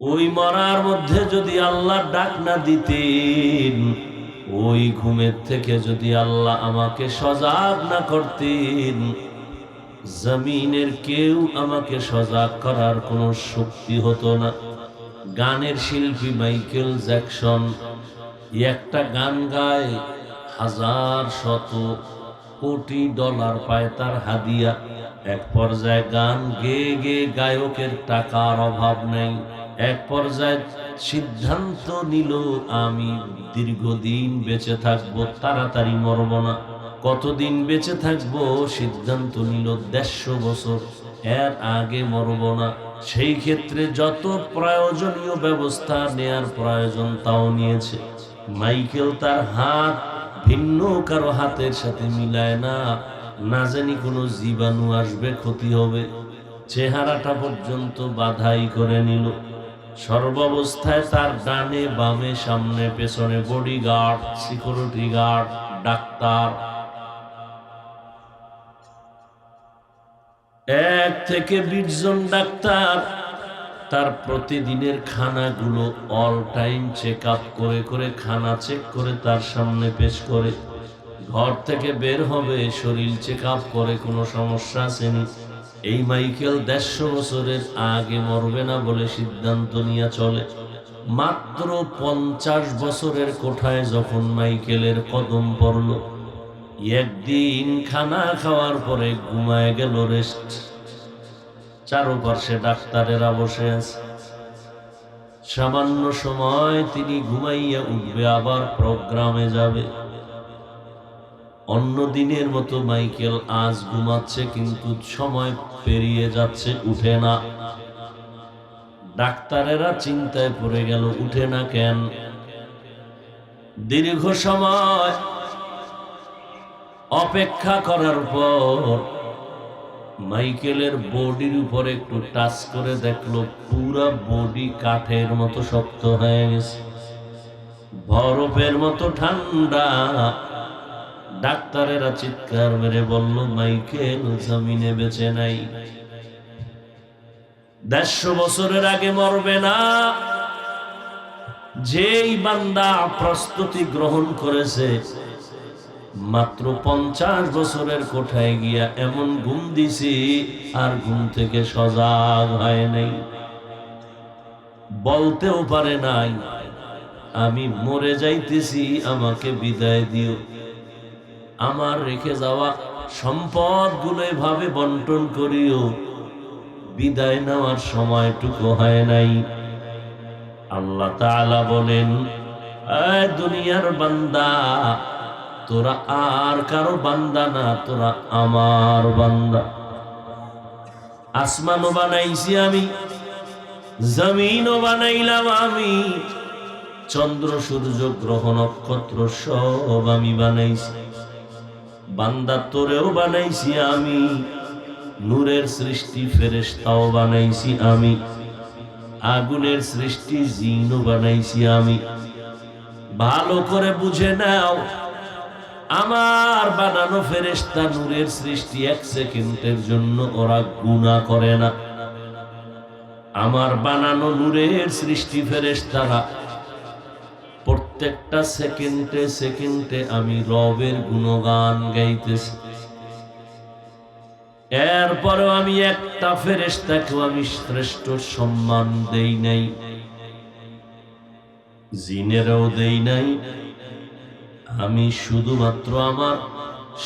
ওই মরার মধ্যে যদি আল্লাহ ডাক না দিতেন, ওই ঘুমের থেকে যদি আল্লাহ আমাকে সজাগ না করতেন, জমিনের কেউ আমাকে সজাগ করার কোনো শক্তি হতো না। গানের শিল্পী মাইকেল জ্যাকসন একটা গান গায়, হাজার শত কোটি ডলার পায় তার হাদিয়া। এক পর্যায়ে গান গে গে গায়কের টাকার অভাব নেই। এক পর্যায়ে সিদ্ধান্ত নিল, আমি দীর্ঘদিন বেঁচে থাকব, তাড়াতাড়ি মরব না। কতদিন বেঁচে থাকব সিদ্ধান্ত নিল, দেড়শো বছর এর আগে মরব না। সেই ক্ষেত্রে যত প্রয়োজনীয় ব্যবস্থা নেয়ার প্রয়োজন, তাও নিয়েছে। মাইকেল তার হাত ভিন্ন কারও হাতের সাথে মিলায় না। না জানি কোনো জীবাণু আসবে, ক্ষতি হবে। চেহারাটা পর্যন্ত বাধাই করে নিল। সর্বাবস্থায় তার ডানে বামে, সামনে, পেছনে body guard security guard doctor. এক থেকে বিশ জন ডাক্তার। তার প্রতিদিনের খানাগুলো অল টাইম চেক আপ করে করে, খানা চেক করে তার সামনে পেশ করে। ঘর থেকে বের হবে, শরীর চেক আপ করে, কোনো সমস্যা আসেনি এই মাইকেল দেড়শো বছরের আগে মরবে না বলে সিদ্ধান্ত নিয়ে চলে। মাত্র পঞ্চাশ বছরের কোঠায় যখন মাইকেলের কদম পড়ল, একদিন খানা খাওয়ার পরে ঘুমায় গেল রেস্ট। চারোপাশে ডাক্তারেরা বসে আছে। সামান্য সময় তিনি ঘুমাইয়া উঠবে, আবার প্রোগ্রামে যাবে। অন্য দিনের মতো মাইকেল আজ ঘুমাচ্ছে, কিন্তু সময় পেরিয়ে যাচ্ছে, উঠে না। ডাক্তারেরা চিন্তায় পড়ে গেল, উঠে না কেন? দীর্ঘ সময় অপেক্ষা করার পর মাইকেলের বডির উপর একটু টাচ করে দেখল, পুরা বডি কাঠের মতো শক্ত হয়ে গেছে। বরফের মতো ঠান্ডা। ডাক্তারেরা চিৎকার মেরে বলল, মাইকেল, জমিনে বেঁচে নাই। দেড়শো বছরের আগে মরবে না। যেই বান্দা প্রস্তুতি গ্রহণ করেছে, মাত্র পঞ্চাশ বছরের কোঠায় গিয়া এমন ঘুম দিছি, আর ঘুম থেকে সজাগ হয় নাই। বলতেও পারে নাই, আমি মরে যাইতেছি, আমাকে বিদায় দিও। আমার রেখে যাওয়া সম্পদগুলো এভাবে বন্টন করিও। বিদায় নেওয়ার সময়টুকু হয় নাই। আল্লাহ তাআলা বলেন দুনিয়ার বান্দা, তোরা আর কারও বান্দা না, তোরা আমার বান্দা। আসমানও বানাইছি আমি জমিনও বানাইলাম আমি, চন্দ্র, সূর্য, গ্রহ, নক্ষত্র সব আমি বানাইছি। বান্দা তোরেও বানাইছি আমি। নূরের সৃষ্টি ফেরেস্তাও বানাইছি আমি। আগুনের সৃষ্টি জিনও বানাইছি আমি। ভালো করে বুঝে নাও, আমার বানানো ফেরেশতা নূরের সৃষ্টি এক সেকেন্ডের জন্য ওরা গুণা করে না। আমার বানানো নূরের সৃষ্টি ফেরেশতারা প্রত্যেকটা সেকেন্ডে সেকেন্ডে আমি রবের গুণগান গাইতেছি। এরপরেও আমি একটা ফেরেশতাকেও আমি শ্রেষ্ঠ সম্মান দেই নাই। জিনেরও দেই নাই। আমি শুধুমাত্র আমার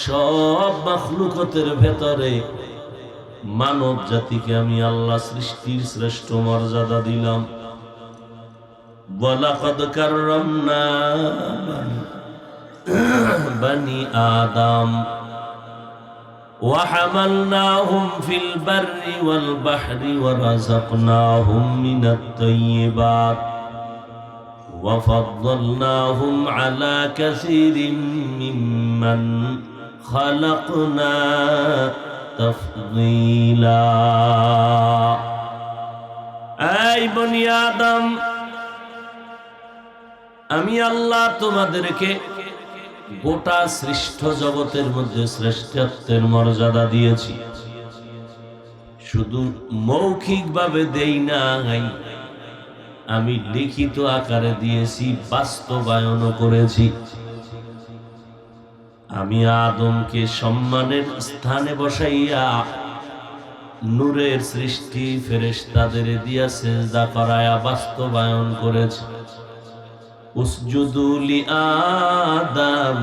সব মাখলুকতের ভেতরে মানব জাতিকে আমি আল্লাহ সৃষ্টির শ্রেষ্ঠ মর্যাদা দিলাম। ولقد كرمنا بني آدم وحملناهم في البر والبحر ورزقناهم من الطيبات وفضلناهم على كثير ممن خلقنا تفضيلا. أي بني آدم আমি আল্লাহ তোমাদেরকে গোটা সৃষ্ট জগতের মধ্যে শ্রেষ্ঠত্বের মর্যাদা দিয়েছি। শুধু মৌখিকভাবে দেই নাই, আমি লিখিত আকারে দিয়েছি, বাস্তবায়নও করেছি। আমি আদমকে সম্মানের স্থানে বসাইয়া নূরের সৃষ্টি ফেরেশতাদের দিয়া সেজদা করায়া বাস্তবায়ন করেছে। উসজুদুলি আদম,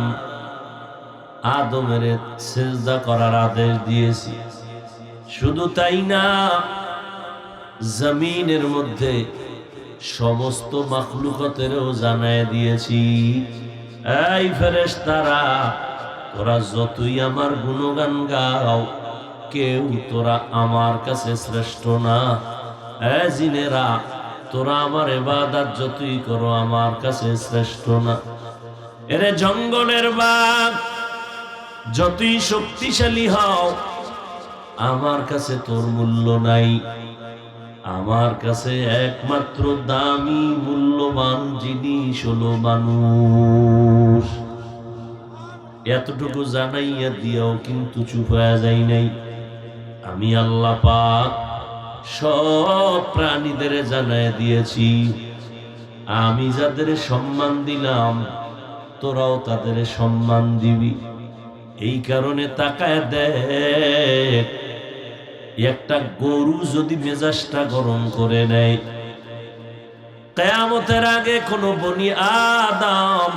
আদমের সেজদা করার আদেশ দিয়েছি। শুধু তাই না, জমিনের মধ্যে সমস্ত মাখলুকতেরও জানায় দিয়েছি, এই ফেরেশতারা, তোরা যতই আমার গুণগান গাও, কেউ তোরা আমার কাছে শ্রেষ্ঠ না। এ জিনেরা তোরা আমার এবাদাত যতই করো, আমার কাছে শ্রেষ্ঠ না। এরে জঙ্গলের বাঘ, যতই শক্তিশালী হও, আমার কাছে তোর মূল্য নাই। আমার কাছে একমাত্র দামি, মূল্যবান জিনিস হলো মানুষ। এতটুকু জানাইয়া দিয়াও কিন্তু চুপ হয়ে যাই নাই। আমি আল্লাহ পাক সব প্রাণীদের জানায় দিয়েছি। আমি যাদের সম্মান দিলাম, তোরাও তাদের সম্মান দিবি। এই কারণে তাকায় দেখ, একটা গরু যদি মেজাজটা গরম করে নেয়, কেয়ামতের আগে কোনো বনি আদাম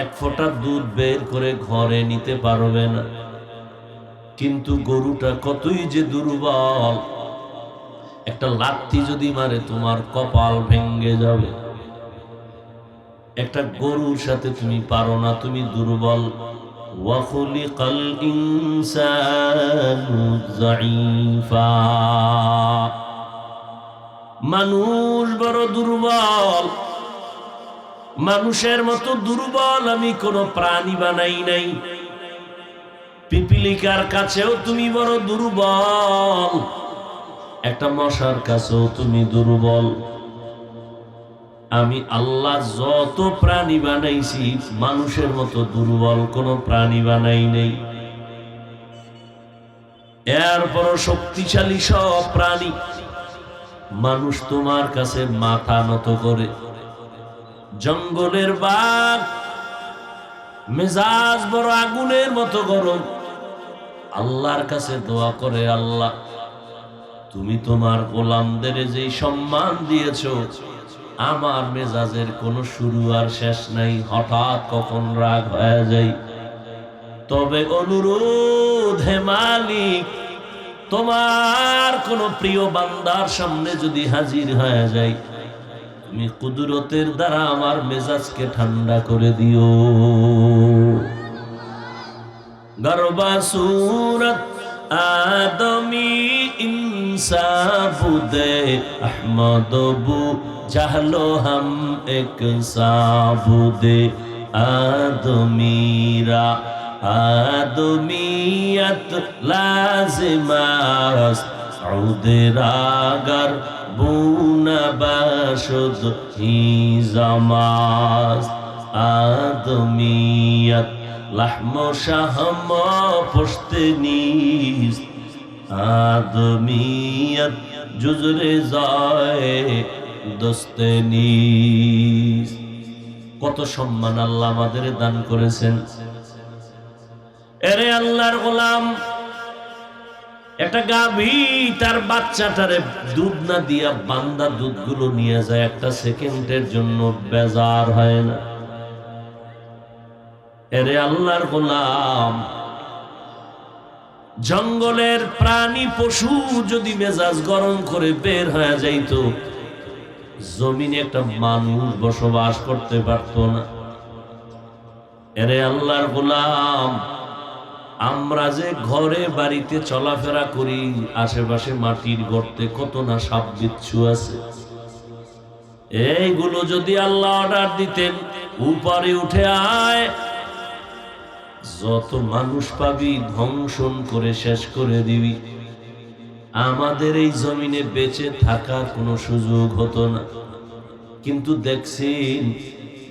এক ফোঁটা দুধ বের করে ঘরে নিতে পারবে না। কিন্তু গরুটা কতই যে দুর্বল একটা লাত্তি যদি মারে, তোমার কপাল ভেঙ্গে যাবে। একটা গরুর সাথে তুমি পারো না, তুমি দুর্বল। মানুষ বড় দুর্বল। মানুষের মতো দুর্বল আমি কোনো প্রাণী বানাই নাই। পিপিলিকার কাছেও তুমি বড় দুর্বল। একটা মশার কাছেও তুমি দুর্বল। আমি আল্লাহ যত প্রাণী বানাইছি, মানুষের মতো দুর্বল কোন প্রাণী বানাই নেই। এরপর শক্তিশালী সব প্রাণী। মানুষ তোমার কাছে মাথা নত করে। জঙ্গলের বাঘ, মেজাজ বড় আগুনের মতো গরম। আল্লাহর কাছে দোয়া করে আল্লাহ। তুমি তোমার গোলামদের যে সম্মান দিয়েছ, আমার মেজাজের কোনো শুরু আর শেষ নাই, হঠাৎ কখন রাগ হয়ে যায়। তবে অনুরোধ, হে মালিক, তোমার কোন প্রিয় বান্দার সামনে যদি হাজির হয়ে যায় তুমি কুদরতের দ্বারা আমার মেজাজকে ঠান্ডা করে দিও। গর্বা সুরত আদমি ইনসাবুদে আহমদবু চাহলো হাম এক সাবুদে আদমিরা আদমিয়াত লাজিমাস আউদেরাগার বুনাবাসদ হিজামাস আদমিয়ত লাহম শাহম পোষতে নিস আদমিয়ত জুজরে যায় দোস্তে নিস কত সম্মান আল্লাহ আমাদের দান করেছেন। এরে আল্লাহর গোলাম, একটা গাভী তার বাচ্চাটারে দুধ না দিয়া বান্দা দুধগুলো নিয়ে যায়, একটা সেকেন্ডের জন্য বেজার হয় না। এরে আল্লাহর গোলাম। জঙ্গলের প্রাণী পশু যদি মেজাজ গরম করে বের হয়ে যাইতো, জমিনে একটা মানুষ বসবাস করতে পারত না। এরে আল্লাহর গোলাম, আমরা যে ঘরে বাড়িতে চলাফেরা করি, আশেপাশে মাটির গর্তে কত না সাপ বিচ্ছু আছে। এইগুলো যদি আল্লাহ অর্ডার দিতেন, উপরে উঠে আয় যত মানুষ পাবি ধ্বংসন করে শেষ করে দিবি। আমাদের এই জমিনে বেঁচে থাকার কোনো সুযোগ হতো না। কিন্তু দেখছেন,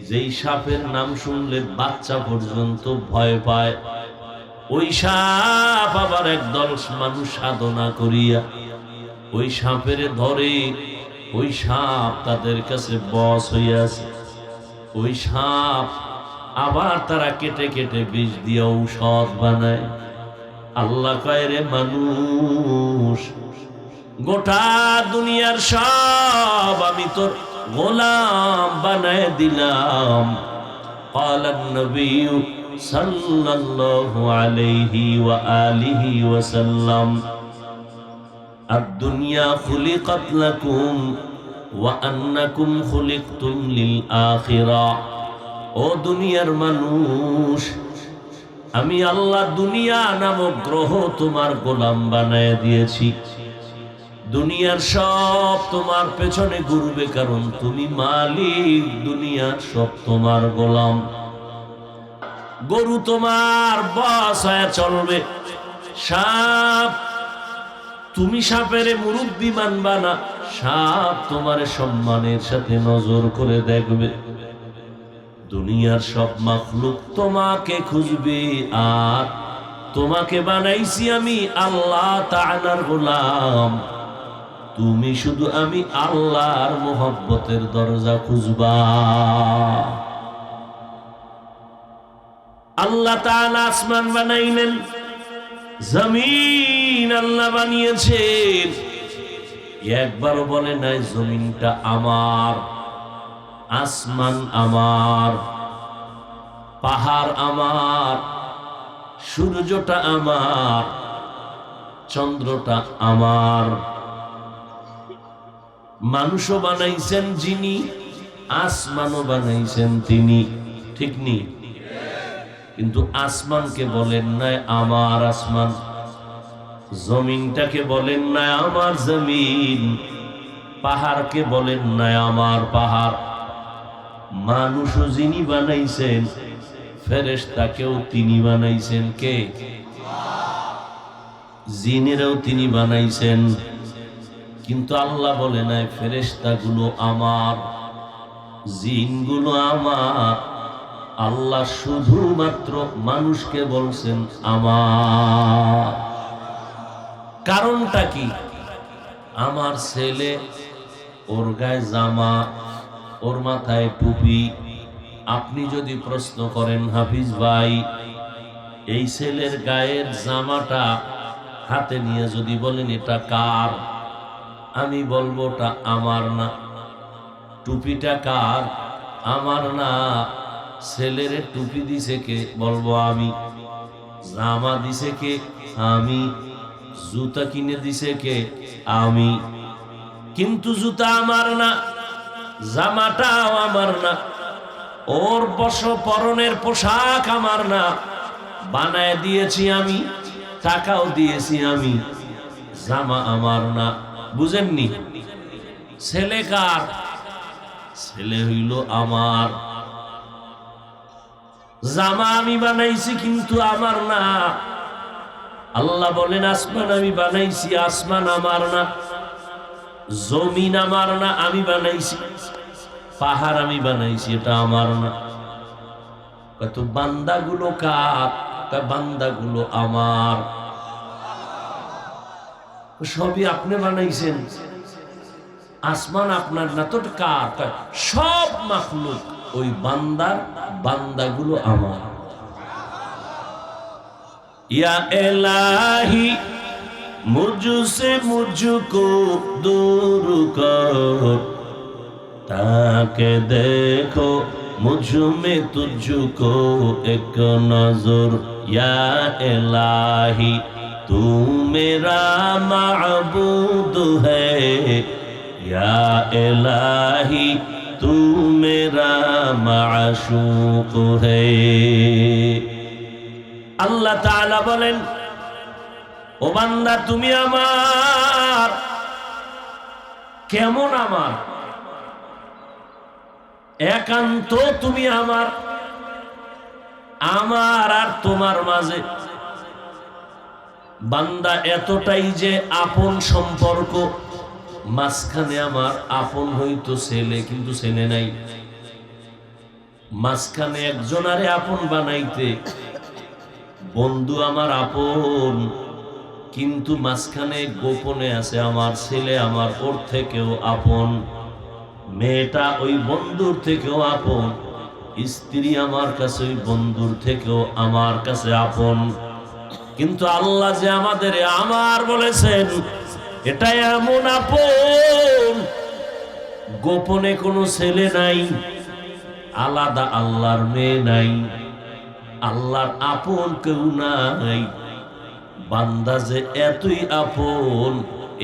যেই সাপের নাম শুনলে বাচ্চা পর্যন্ত ভয় পায়। ওই সাপ আবার একদল মানুষ সাধনা করিয়া ওই সাপের ধরে, ওই সাপ তাদের কাছে বস হইয়াছে। ওই সাপ আবার তারা কেটে কেটে বিষ দিয়ে ঔষধ বানায় আল্লাহ কয় রে মানুষ গোটা দুনিয়ার সব আমি তোর গোলাম বানায় দিলাম قال النبي صلى الله عليه وآله وسلم الدنيا خلقت لكم وأنكم خلقتم للآخرة ও দুনিয়ার মানুষ, আমি আল্লাহ দুনিয়া নামক গ্রহ তোমার গোলাম বানায় দিয়েছি। দুনিয়ার সব তোমার পেছনে ঘুরবে কারণ তুমি মালিক, দুনিয়ার সব তোমার গোলাম। গরু তোমার বস হয়ে চলবে। সাপ, তুমি সাপের মুরব্বী মানবা না, সাপ তোমার সম্মানের সাথে নজর করে দেখবে। দুনিয়ার সব মাখলুক তোমাকে খুঁজবে আর তোমাকে বানাইছি আমি আল্লাহ তাআলার গোলাম। তুমি শুধু আমি আল্লাহর মোহব্বতের দরজা খুঁজবা। আল্লাহ তাআলা আসমান বানাইলেন, জমিন আল্লাহ বানিয়েছেন। একবারও বলে নাই, জমিনটা আমার। আসমান আমার, পাহাড় আমার, সূর্যটা আমার, চন্দ্রটা আমার। মানুষও বানাইছেন যিনি, আসমানও বানাইছেন তিনি। ঠিক নি? কিন্তু আসমানকে বলেন নাই আমার আসমান, জমিনটাকে বলেন নাই আমার জমিন, পাহাড়কে বলেন নাই আমার পাহাড়। মানুষও যিনি বানাইছেন, ফেরেশতাকেও তিনি বানাইছেন কে? জিনেরাও তিনি বানাইছেন। কিন্তু আল্লাহ বলে নাই, ফেরেশতাগুলো আমার, জিনগুলো আমার। আল্লাহ শুধুমাত্র মানুষকে বলছেন আমার। কারণটা কি? আমার ছেলে ওর গায়ে জামা ওর মাথায় টুপি। আপনি যদি প্রশ্ন করেন, হাফিজ ভাই, এই ছেলের গায়ের জামাটা হাতে নিয়ে যদি বলেন, এটা কার? আমি বলব, ওটা আমার না। টুপিটা কার? আমার না। ছেলের টুপি দিছে কে? বলব আমি। জামা দিছে কে? আমি। জুতা কিনে দিছে কে? আমি। কিন্তু জুতা আমার না। জামাটাও আমার না। ওর বস পরনের পোশাক আমার না। বানায় দিয়েছি আমি, টাকাও দিয়েছি আমি। জামা আমার না। বুঝেননি? ছেলে কার? ছেলে হইল আমার। জামা আমি বানাইছি কিন্তু আমার না। আল্লাহ বলেন, আসমান আমি বানাইছি, আসমান আমার না। জমিন আমার না, আমি বানাইছি। পাহাড় আমি বানাইছি, এটা আমার না। কত বান্দাগুলো কার? কয়, বান্দাগুলো আমার। সবই আপনি বানাইছেন। আসমান আপনার না তো কার? সব মাখলুক, ওই বান্দার বান্দাগুলো আমার। ইয়া এলাহি मुझसे मुझको दूर कर ताके देखो मुझ में तुझको एक नजर या इलाही तू मेरा माबूद है या इलाही तू मेरा माशूक है আল্লাহ তাআলা বলেন ও তুমি আমার, কেমন আমার? একান্ত তুমি আমার আমার আর তোমার মাঝে। বান্দা, এতটাই যে আপন সম্পর্ক, মাঝখানে আমার আপন হইতো ছেলে, কিন্তু ছেলে নাই। মাঝখানে একজন আরে আপন বানাইতে, বন্ধু আমার আপন। কিন্তু মাঝখানে গোপনে আছে, আমার ছেলে, আমার ওর থেকেও আপন, মেয়েটা ওই বন্ধুর থেকেও আপন, স্ত্রী আমার কাছে ওই বন্ধুর থেকেও আমার কাছে আপন। কিন্তু আল্লাহ যে আমাদের আমার বলেছেন, এটা এমন আপন, গোপনে কোনো ছেলে নাই, আলাদা আল্লাহর মেয়ে নাই, আল্লাহর আপন কেউ নাই। বান্দা যে এতই আপন,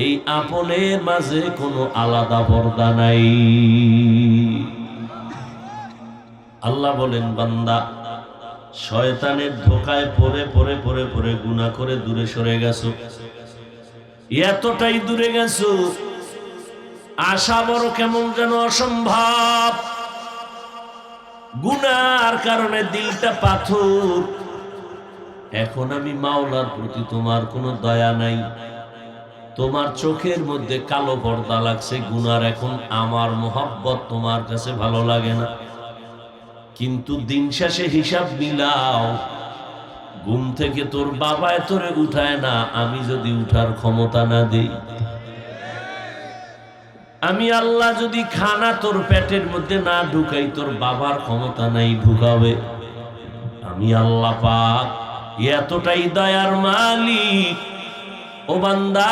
এই আপনের মাঝে কোনো আলাদা পর্দা নাই। আল্লাহ বলেন, বান্দা, শয়তানের ধোকায় পড়ে পড়ে পড়ে পড়ে গুণা করে দূরে সরে গেছো। এতটাই দূরে গেছো, আশা বড় কেমন যেন অসম্ভব। গুনার কারণে দিলটা পাথর এখন আমি মাওলার প্রতি তোমার কোনো দয়া নাই। তোমার চোখের মধ্যে কালো পর্দা লাগছে, গুনার এখন আমার মোহাব্বত তোমার কাছে ভালো লাগে না। কিন্তু দিন শেষে হিসাব মিলাও, ঘুম থেকে তোর বাবায় তোরে উঠায় না, আমি যদি উঠার ক্ষমতা না দিই। আমি আল্লাহ যদি খানা তোর পেটের মধ্যে না ঢুকাই, তোর বাবার ক্ষমতা নাই ঢুকাবে। আমি আল্লাহ পাক এতটাই দয়ার মালিক। ও বান্দা,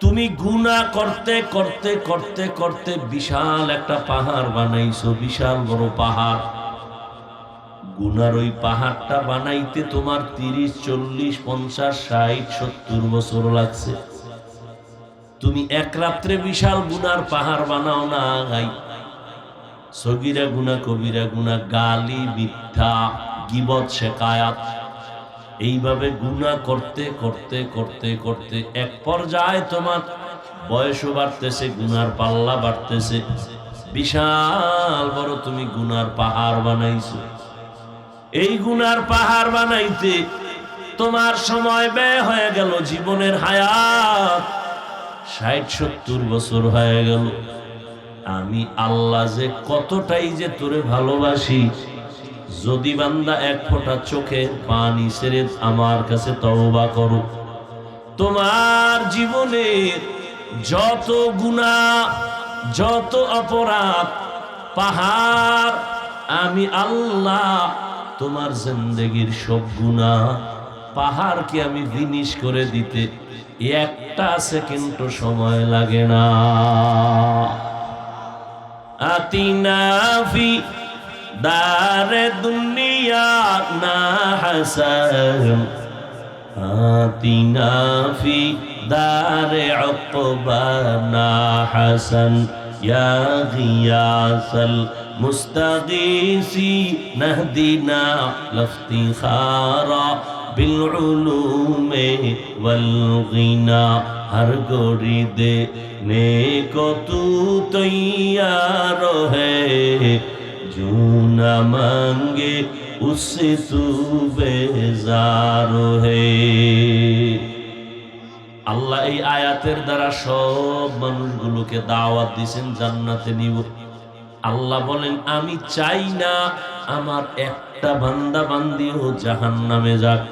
তুমি গুণা করতে করতে করতে করতে বিশাল একটা পাহাড় বানাইছো, বিশাল বড় পাহাড়। গুনার ওই পাহাড়টা বানাইতে তোমার তিরিশ, চল্লিশ, পঞ্চাশ, ষাট, সত্তর বছর লাগছে। তুমি এক রাত্রে বিশাল গুনার পাহাড় বানাও না গাই সগিরা গুনা কবিরা গুনা গালি, মিথ্যা। গিবত, শেকায়াত। এইভাবে গুণা করতে করতে করতে করতে এক পর্যায়ে তোমার বয়সও বাড়তেছে, গুনার পাল্লা বাড়তেছে। বিশাল বড় তুমি গুনার পাহাড় বানাইছো। এই গুনার পাহাড় বানাইতে তোমার সময় ব্যয় হয়ে গেল, জীবনের হায়াত ষাট, সত্তর বছর হয়ে গেল। আমি আল্লাহ যে কতটাই যে তোরে ভালোবাসি যদি বান্দা এক ফোঁটা চোখে পানি সেরে আমার কাছে তওবা করো। তোমার জীবনের যত গুণা যত অপরাধ, পাহাড়, আমি আল্লাহ তোমার জিন্দগির সব গুণা পাহাড়কে আমি ফিনিশ করে দিতে একটা সেকেন্ডও সময় লাগে না। আতিনা دار دنیا نا حسن آتنا فی دار عقبا نا حسن یا غیاس المستغیثی نهدنا لافتخارا بالعلوم والغنا ہر گوری دے نیکو تو تیار ہے जो मांगे, उससे तू बेजार है। আল্লাহ এই আয়াতের দ্বারা সব মানুষগুলোকে দাওয়াত দিছেন জান্নাতে নিব। আল্লাহ বলেন, আমি চাই না আমার একটা বান্দা বান্দিও জাহান নামে যাক।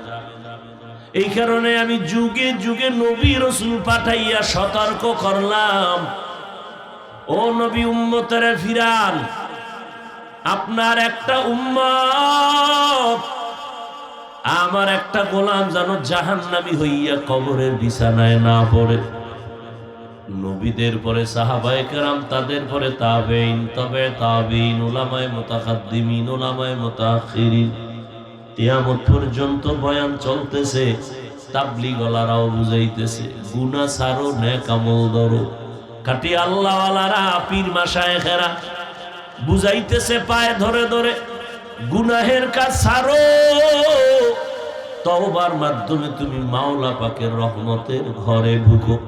এই কারণে আমি যুগে যুগে নবী রসুল পাঠাইয়া সতর্ক করলাম। ও নবী উম্মতেরা ফিরান আপনার একটা উম্মত। আমার একটা গোলাম যেন জাহান্নামী হইয়া কবরের বিছানায় না পড়ে। নবীদের পরে কেরাম, তাদের পরে তবে পর্যন্ত বয়ান চলতেছে, তাবলিগলারাও বুঝাইতেছে, গুনাহ সারো আমল ধরো। খাটি আল্লাহওয়ালারা, পীর মাশায়েখেরা বুঝাইতেছে পায়ে ধরে ধরে, গুনাহের কাজ সারো। তওবার মাধ্যমে তুমি মাওলা পাকের রহমতের ঘরে ঢুকো।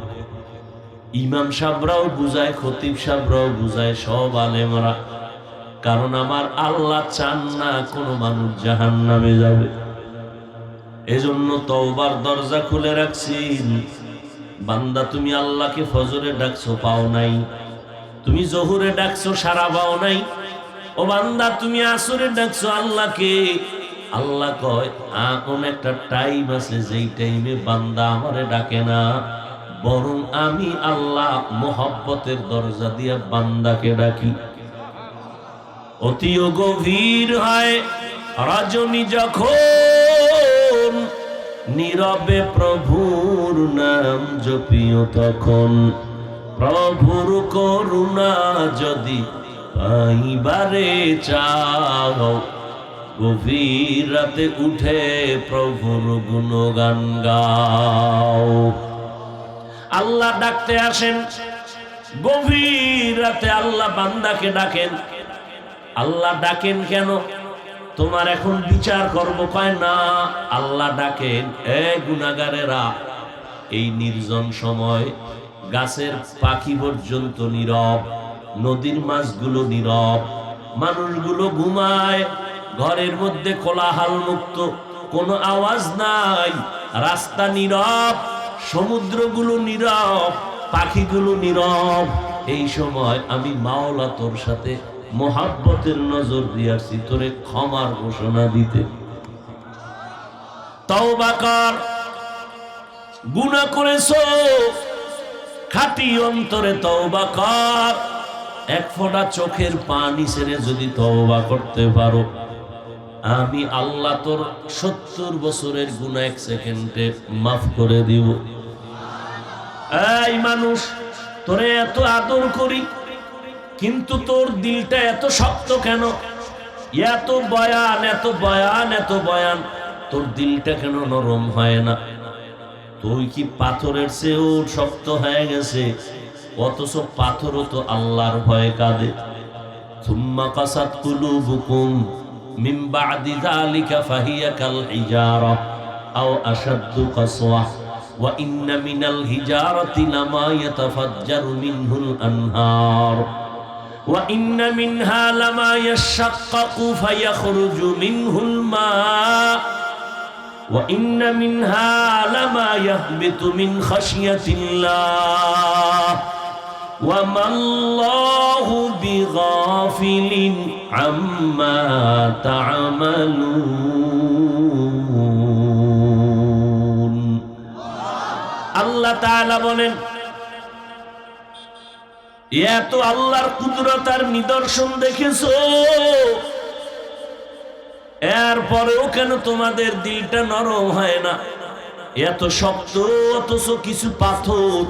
ইমাম সাহরাও বুঝায়, খতিব সাহরাও বুঝায়, সব আলেমরা। কারণ আমার আল্লাহ চান না কোনো মানুষ জাহান নামে যাবে। এজন্য তওবার দরজা খুলে রাখছি। বান্দা, তুমি আল্লাহকে ফজরে ডাকছো, পাও নাই। তুমি জহুরে ডাকছো, সারা পাও নাই। ও বান্দা, তুমি আসরে ডাকছো আল্লাহকে। আল্লাহ কয়, এখন একটা টাইম আছে, যেই টাইমে বান্দা আমারে ডাকে না, বরং আমি আল্লাহ মোহব্বতের দরজা দিয়ে বান্দাকে ডাকি। অতিও গভীর হয়, রজনী যখন নীরবে প্রভুর নাম জপিও তখন। প্রভুর করুণা যদি পাইবারে চাও, গভীর রাতে উঠে প্রভুর গুণগান গাও। আল্লাহ ডাকতে আসেন, গভীর রাতে আল্লাহ বান্দাকে ডাকেন। আল্লাহ ডাকেন কেন? তোমার এখন বিচার করব, কয় না, আল্লাহ ডাকেন, এ গুনাগারেরা এই নির্জন সময় গাছের পাখি পর্যন্ত নীরব, নদীর মাছগুলো নীরব, মানুষগুলো ঘুমায়, ঘরের মধ্যে কোলাহাল মুক্ত, কোনো আওয়াজ নাই, রাস্তা নীরব, সমুদ্রগুলো নীরব, পাখিগুলো নীরব। এই সময় আমি মাওলা তোর সাথে মোহাব্বতের নজর দিয়াছি, তোরে ক্ষমার ঘোষণা দিতে। তওবা কর, গুনাহ করেছ খাটি অন্তরে তওবা কর। এক ফোঁটা চোখের পানি ছেড়ে যদি তওবা করতে পারো। আমি আল্লাহ তোর সত্তর বছরের গুণা এক সেকেন্ডে মাফ করে দিব। এই মানুষ, তোরে এত আদর করি, কিন্তু তোর দিলটা এত শক্ত কেন? এত বয়ান এত বয়ান এত বয়ান, তোর দিলটা কেন নরম হয় না? তুই কি পাথরের চেয়েও শক্ত হয়ে গেছে অথচ পাথরও তো আল্লাহর ভয়ে কাঁদে থুম্মা কাসাত কুলুবুকুম মিন বাদি যালিকা ফাহিয়া কাল হিজারা আও আশাদ্দু কাসওয়া ওয়া ইন্না মিনাল হিজারাতি লামা ইয়াতাফাজ্জারু মিনহুল আনহার وإن منها لما يشقق فيخرج منه الماء وإن منها لما يهبط من خشية الله وما الله بغافل عما تعملون الله تعالى বলেন এত আল্লাহর কুদরতার নিদর্শন দেখেছো এরপরেও কেন তোমাদের দিলটা নরম হয় না? এত শক্ত, অথচ কিছু পাথর।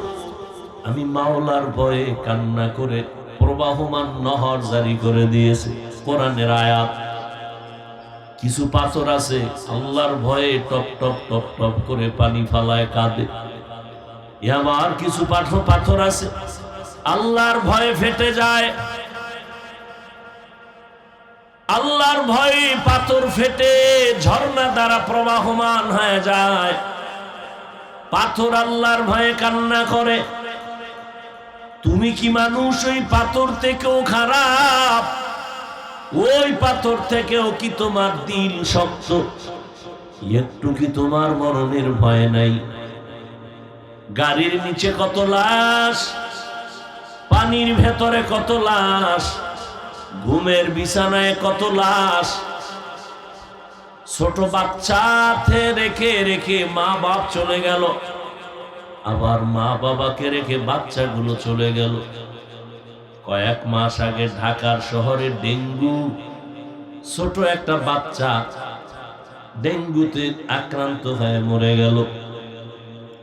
আমি মাওলার ভয়ে কান্না করে প্রবাহমান নহর জারি করে দিয়েছে, কোরআনের আয়াত। কিছু পাথর আছে, আল্লাহর ভয়ে টপ টপ টপ টপ করে পানি ফালায় কাঁদে। আবার কিছু পাথর পাথর আছে, আল্লাহর ভয়ে ফেটে যায়। আল্লাহর ভয়ে পাথর ফেটে ঝর্ণা দ্বারা প্রবাহমান হয়ে যায়। পাথর আল্লাহর ভয়ে কান্না করে। তুমি কি মানুষ ওই পাথর থেকেও খারাপ? ওই পাথর থেকেও কি তোমার দিল শক্ত? একটু কি তোমার মরণের ভয় নাই? গাড়ির নিচে কত লাশ? পানির ভেতরে কত লাশ? ঘুমের বিছানায় কত লাশ। ছোট বাচ্চাতে রেখে রেখে মা বাপ চলে গেল। আবার মা বাবাকে রেখে বাচ্চাগুলো চলে গেল। কয়েক মাস আগে ঢাকার শহরে ডেঙ্গু, ছোট একটা বাচ্চা ডেঙ্গুতে আক্রান্ত হয়ে মরে গেল।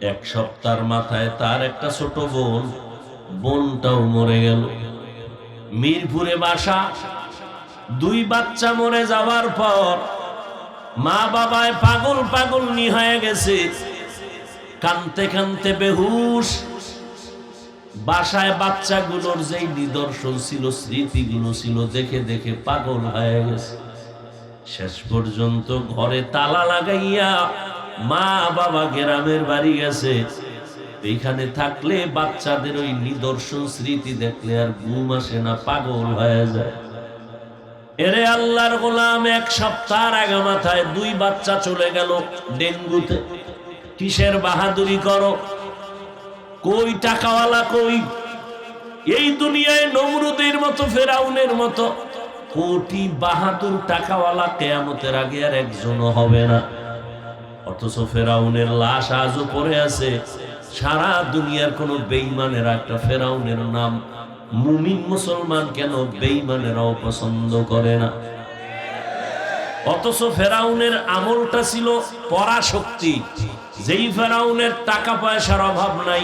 এক সপ্তাহের মাথায় তার একটা ছোট বোন, বোনটাও মরে গেল। মিরপুরে বাসা। দুই বাচ্চা মরে যাওয়ার পর মা বাবায় পাগল পাগল নি হয়ে গেছে। কানতে কানতে বেহুশ। বাসায় বাচ্চাগুলোর যেই নিদর্শন ছিল, স্মৃতিগুলো ছিল, দেখে দেখে পাগল হয়ে গেছে। শেষ পর্যন্ত ঘরে তালা লাগাইয়া মা বাবা গ্রামের বাড়ি গেছে। এইখানে থাকলে বাচ্চাদের ওই নিদর্শন স্মৃতি দেখলে আর ঘুম আসে না, পাগল হয়ে যায়। এরে আল্লাহর গোলাম, এক সপ্তাহ আগে মাথায় দুই বাচ্চা চলে গেল ডেঙ্গুতে। কিসের বাহাদুরি করো? কই টাকাওয়ালা কই? এই দুনিয়ায় নমরুদের মতো, ফেরাউনের মতো। কোটি বাহাদুর টাকাওয়ালা কেয়ামতের আগে আর একজনও হবে না। অথচ ফেরাউনের লাশ আজও পড়ে আছে। সারা দুনিয়ার কোন বেইমানের একটা ফেরাউনের নাম মুমিন মুসলমান কেন বেইমানেরাও পছন্দ করে না? অথচ ফেরাউনের আমলটা ছিল পরাশক্তি। যেই ফেরাউনের টাকা পয়সার অভাব নাই,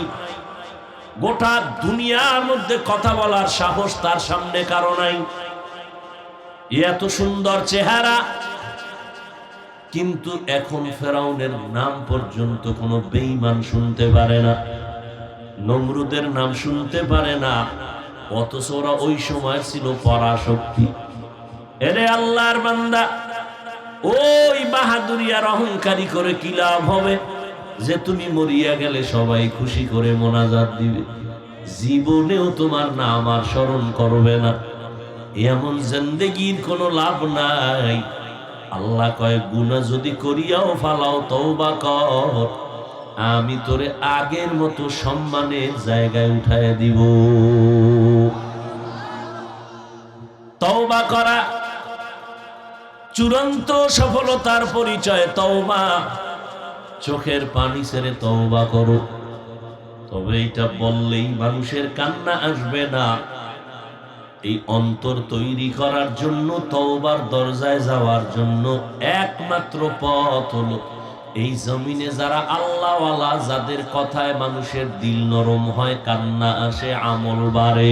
গোটা দুনিয়ার মধ্যে কথা বলার সাহস তার সামনে কারও নাই। এত সুন্দর চেহারা কিন্তু এখন ফেরাউনের নাম পর্যন্ত কোনো বেঈমান শুনতে পারে না, নমরুদের নাম শুনতে পারে না, অথচ ওরা ওই সময় ছিল পরাশক্তি। এরে আল্লাহর বান্দা, ওই বাহাদুরি আর অহংকারী করে কি লাভ হবে যে তুমি মরিয়া গেলে সবাই খুশি করে মোনাজাত দিবে? জীবনেও তোমার নাম আর স্মরণ করবে না। এমন জিন্দেগির কোনো লাভ নাই। আল্লাহ কয় গুণা যদি করিয়াও ফালাও, তওবা কর। আমি তোরে আগের মতো সম্মানের জায়গায় উঠায় দিব। তওবা করা চূড়ান্ত সফলতার পরিচয়, তওবা। চোখের পানি ছেড়ে তওবা করো। তবে এটা বললেই মানুষের কান্না আসবে না। এই অন্তর তৈরি করার জন্য, তওবার দরজায় যাওয়ার জন্য একমাত্র পথ হলো এই জমিনে যারা আল্লাহওয়ালা, যাদের কথায় মানুষের দিল নরম হয়, কান্না আসে, আমল বাড়ে।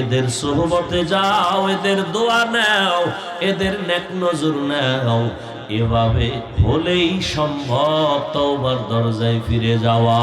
এদের সোহবতে যাও, এদের দোয়া নাও, এদের নেক নজর নাও। এভাবে হলেই সম্ভব তওবার দরজায় ফিরে যাওয়া।